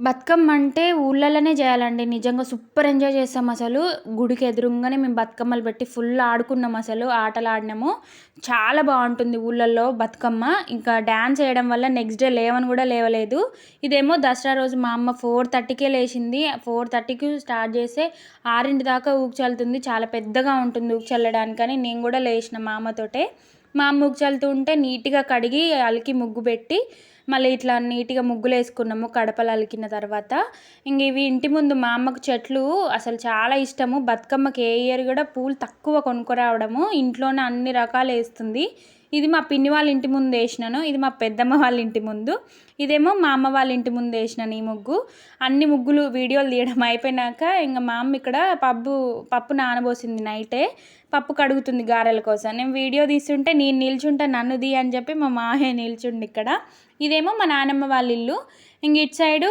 బతుకమ్మ అంటే ఊళ్ళల్లోనే చేయాలండి. నిజంగా సూపర్ ఎంజాయ్ చేస్తాం అసలు. గుడికి ఎదురుగానే మేము బతుకమ్మలు పెట్టి ఫుల్ ఆడుకున్నాం అసలు. ఆటలు ఆడినాము. చాలా బాగుంటుంది ఊళ్ళల్లో బతుకమ్మ. ఇంకా డ్యాన్స్ వేయడం వల్ల నెక్స్ట్ డే లేవని కూడా లేవలేదు. ఇదేమో దసరా రోజు మా అమ్మ ఫోర్ థర్టీకే లేచింది. ఫోర్ థర్టీకి స్టార్ట్ చేస్తే ఆరింటి దాకా ఊకి చాలా పెద్దగా ఉంటుంది ఊక్చల్లడానికని నేను కూడా లేచిన మా అమ్మతోటే. మా అమ్మ ఊకి ఉంటే నీట్గా కడిగి అలికి ముగ్గు పెట్టి మళ్ళీ ఇట్లా నీట్గా ముగ్గులు వేసుకున్నాము కడపలు అలికిన తర్వాత. ఇంక ఇవి ఇంటి ముందు మా అమ్మకు చెట్లు అసలు చాలా ఇష్టము. బతుకమ్మకి ఏ ఇయర్ కూడా పూలు తక్కువ కొనుక్కురావడము. ఇంట్లోనే అన్ని రకాలు వేస్తుంది. ఇది మా పిన్ని వాళ్ళ ఇంటి ముందు వేసినాను. ఇది మా పెద్దమ్మ వాళ్ళ ఇంటి ముందు. ఇదేమో మా అమ్మ వాళ్ళ ఇంటి ముందు వేసినాను ఈ ముగ్గు. అన్ని ముగ్గులు వీడియోలు తీయడం అయిపోయినాక ఇంకా మా అమ్మ ఇక్కడ పప్పు పప్పు నానబోసింది నైటే. పప్పు కడుగుతుంది గారెల కోసం. నేను వీడియో తీస్తుంటే నేను నిల్చుంటే నన్ను దీ అని చెప్పి మా మామయ్య నిల్చుండి ఇక్కడ. ఇదేమో మా నానమ్మ వాళ్ళ ఇల్లు. ఇంక ఇటు సైడు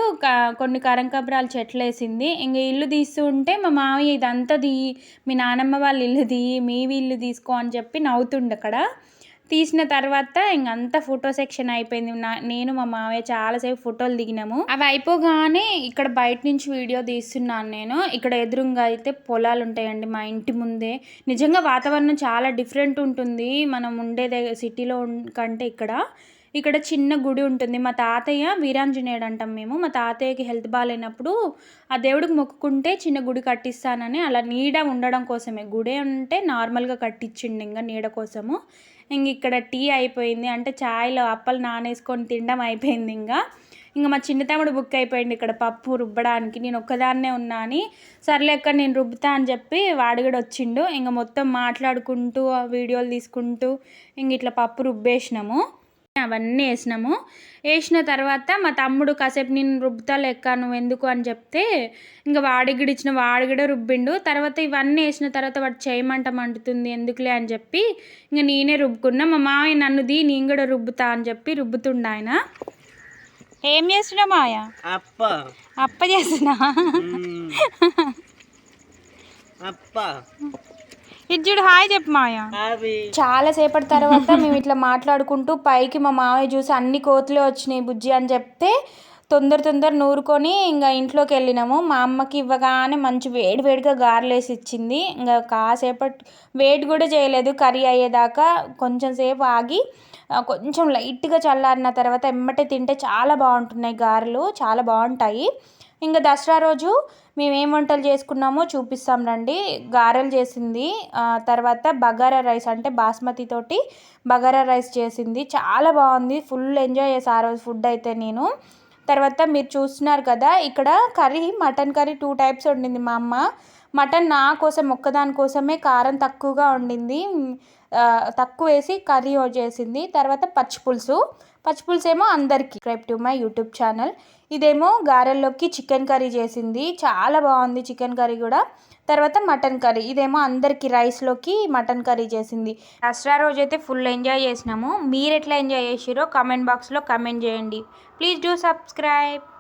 కొన్ని కరంకబ్రాలు చెట్లు వేసింది. ఇంక ఇల్లు తీస్తూ ఉంటే మా మామయ్య ఇదంతా దీ మీ నానమ్మ వాళ్ళ ఇల్లు దీ మీ ఇల్లు తీసుకో అని చెప్పి నవ్వుతుండు అక్కడ. తీసిన తర్వాత ఇంకంతా ఫోటో సెక్షన్ అయిపోయింది. నా నేను మా మామయ్య చాలాసేపు ఫోటోలు దిగినాము. అవి అయిపోగానే ఇక్కడ బయట నుంచి వీడియో తీస్తున్నాను నేను. ఇక్కడ ఎదురుగా అయితే పొలాలు ఉంటాయండి మా ఇంటి ముందే. నిజంగా వాతావరణం చాలా డిఫరెంట్ ఉంటుంది. మనం ఉండేదే సిటీలో కంటే ఇక్కడ. ఇక్కడ చిన్న గుడి ఉంటుంది. మా తాతయ్య వీరాంజనేయుడు అంటాం మేము. మా తాతయ్యకి హెల్త్ బాగాలేనప్పుడు ఆ దేవుడికి మొక్కుకుంటే చిన్న గుడి కట్టిస్తానని అలా నీడ ఉండడం కోసమే. గుడి అంటే నార్మల్గా కట్టించిండు ఇంకా నీడ కోసము. ఇంక ఇక్కడ టీ అయిపోయింది. అంటే ఛాయ్లో అప్పలు నానేసుకొని తినడం అయిపోయింది ఇంకా. ఇంకా మా చిన్న తమ్ముడు బుక్ అయిపోయింది ఇక్కడ పప్పు రుబ్బడానికి. నేను ఒక్కదాన్నే ఉన్నా అని. సర్లేక నేను రుబ్బుతా అని చెప్పి వాడు కూడా వచ్చిండు. ఇంకా మొత్తం మాట్లాడుకుంటూ వీడియోలు తీసుకుంటూ ఇంక ఇట్లా పప్పు రుబ్బేసినాము. అవన్నీ వేసినాము. వేసిన తర్వాత మా తమ్ముడు కాసేపు నేను రుబ్బుతా లెక్క నువ్వు ఎందుకు అని చెప్తే ఇంకా వాడిగిడి ఇచ్చిన వాడిగిడ రుబ్బిండు. తర్వాత ఇవన్నీ వేసిన తర్వాత వాడు చేయమంట మండుతుంది ఎందుకులే అని చెప్పి ఇంకా నేనే రుబ్బుకున్నా. మా మామయ్య నన్ను దీ నేను కూడా రుబ్బుతా అని చెప్పి రుబ్బుతుండ ఆయన. ఏం చేస్తున్నా మాయ అప్ప. అప్ప చేస్తున్నా. అప్ప. ఇజ్జుడు హాయ్ చెప్పు మాయ చాలా సేపటి తర్వాత మేము ఇట్లా మాట్లాడుకుంటూ పైకి మా మామయ్య చూసి అన్ని కోతులే వచ్చినాయి బుజ్జి అని చెప్తే తొందర తొందర నూరుకొని ఇంకా ఇంట్లోకి వెళ్ళినాము. మా అమ్మకి ఇవ్వగానే మంచి వేడి వేడిగా గారెలేసి ఇచ్చింది. ఇంకా కాసేపటి వెయిట్ కూడా చేయలేదు. కర్రీ అయ్యేదాకా కొంచెం సేపు ఆగి కొంచెం లైట్గా చల్లారిన తర్వాత ఎమ్మటే తింటే చాలా బాగుంటున్నాయి గారెలు. చాలా బాగుంటాయి. ఇంకా దసరా రోజు మేము ఏం వంటలు చేసుకున్నామో చూపిస్తాం రండి. గారెలు చేసింది తర్వాత బగారా రైస్ అంటే బాస్మతి తోటి బగారా రైస్ చేసింది. చాలా బాగుంది. ఫుల్ ఎంజాయ్ చేసి ఆ రోజు ఫుడ్ అయితే నేను. తర్వాత మీరు చూస్తున్నారు కదా ఇక్కడ curry mutton curry two types వండింది మా అమ్మ. మటన్ నా కోసం ఒక్కదాని కోసమే కారం తక్కువగా వండింది. తక్కువ వేసి కర్రీ చేసింది. తర్వాత పచ్చి పులుసు. పచ్చి పులుసు ఏమో అందరికీ. Subscribe to my YouTube channel ఇదేమో గారెల్లోకి చికెన్ కర్రీ చేసింది. చాలా బాగుంది చికెన్ కర్రీ కూడా. తర్వాత మటన్ కర్రీ. ఇదేమో అందరికీ రైస్లోకి మటన్ కర్రీ చేసింది. దసరా రోజు అయితే ఫుల్ ఎంజాయ్ చేసినాము. మీరు ఎట్లా ఎంజాయ్ చేసిరో కామెంట్ బాక్స్లో కమెంట్ చేయండి. Please do subscribe